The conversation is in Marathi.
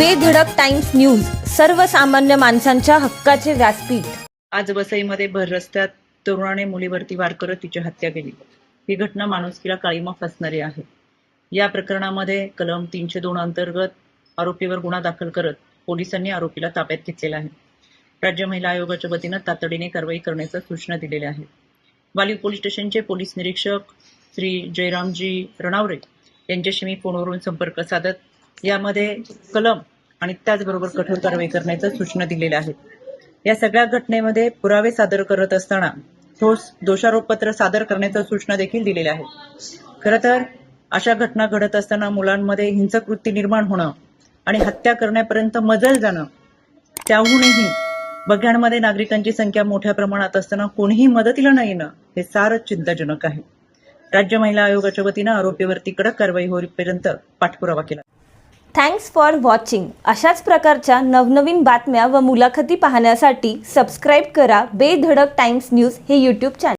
बेधडक टाइम्स न्यूज सर्वसामान्य माणसांच्या हक्काचे व्यासपीठ. आज वसईमध्ये भर रस्त्यात तरुणाने मुलीवरती वार करत तिची हत्या केली. ही घटना माणुसकीला काळीमा फसणारी आहे. या प्रकरणामध्ये कलम तीनशे दोन अंतर्गत आरोपीवर गुन्हा दाखल करत पोलिसांनी आरोपीला ताब्यात घेतलेला आहे. राज्य महिला आयोगाच्या वतीनं तातडीने कारवाई करण्याच्या सूचना दिलेल्या आहेत. वाली पोलीस स्टेशनचे पोलीस निरीक्षक श्री जयरामजी रणावरे यांच्याशी मी फोनवरून संपर्क साधत यामध्ये कलम आणि त्याचबरोबर कठोर कारवाई करण्याच्या सूचना दिलेल्या आहेत. या सगळ्या घटनेमध्ये पुरावे सादर करत असताना ठोस दोषारोपपत्र सादर करण्याच्या सूचना देखील दिलेल्या आहेत. खरं तर अशा घटना घडत असताना मुलांमध्ये हिंसक वृत्ती निर्माण होणं आणि हत्या करण्यापर्यंत मजल जाणं त्याहूनही बघ्यांमध्ये नागरिकांची संख्या मोठ्या प्रमाणात असताना कोणीही मदतीला न येणं हे सारच चिंताजनक आहे. राज्य महिला आयोगाच्या वतीनं आरोपीवरती कडक कारवाई होईपर्यंत पाठपुरावा केला. थँक्स फॉर वॉचिंग अशाच प्रकारच्या नवनवीन बातम्या व मुलाखती पाहण्यासाठी सबस्क्राईब करा बेधडक टाइम्स न्यूज हे यूट्यूब चॅनल